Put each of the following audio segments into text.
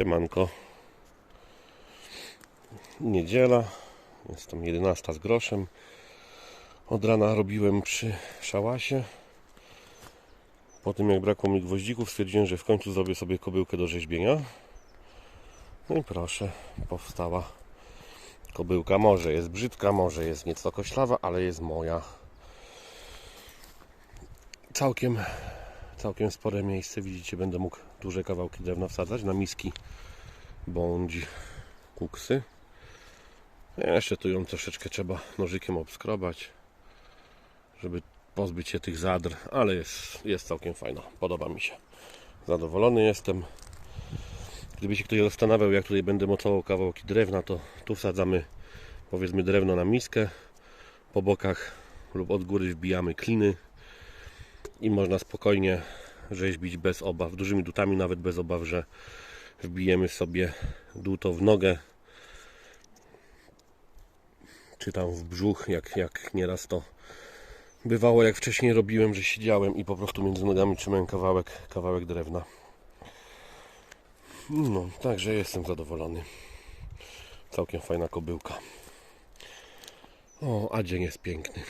Siemanko. Niedziela. Jest tam 11 z groszem. Od rana robiłem przy szałasie. Po tym jak brakło mi gwoździków stwierdziłem, że w końcu zrobię sobie kobyłkę do rzeźbienia. No i proszę, powstała kobyłka. Może jest brzydka, może jest nieco koślawa, ale jest moja. Całkiem całkiem spore miejsce. Widzicie, będę mógł duże kawałki drewna wsadzać na miski bądź kuksy. Jeszcze tu ją troszeczkę trzeba nożykiem obskrobać, żeby pozbyć się tych zadr, ale jest, jest całkiem fajna. Podoba mi się. Zadowolony jestem. Gdyby się ktoś zastanawiał, jak tutaj będę mocował kawałki drewna, to tu wsadzamy powiedzmy drewno na miskę. Po bokach lub od góry wbijamy kliny i można spokojnie rzeźbić bez obaw, dużymi dutami nawet bez obaw, że wbijemy sobie duto w nogę czy tam w brzuch, jak, jak nieraz to bywało, jak wcześniej robiłem, że siedziałem i po prostu między nogami trzymałem kawałek, kawałek drewna. No, także jestem zadowolony. Całkiem fajna kobyłka. O, a dzień jest piękny.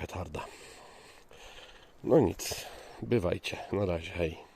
Petarda. No nic, bywajcie. Na razie, hej.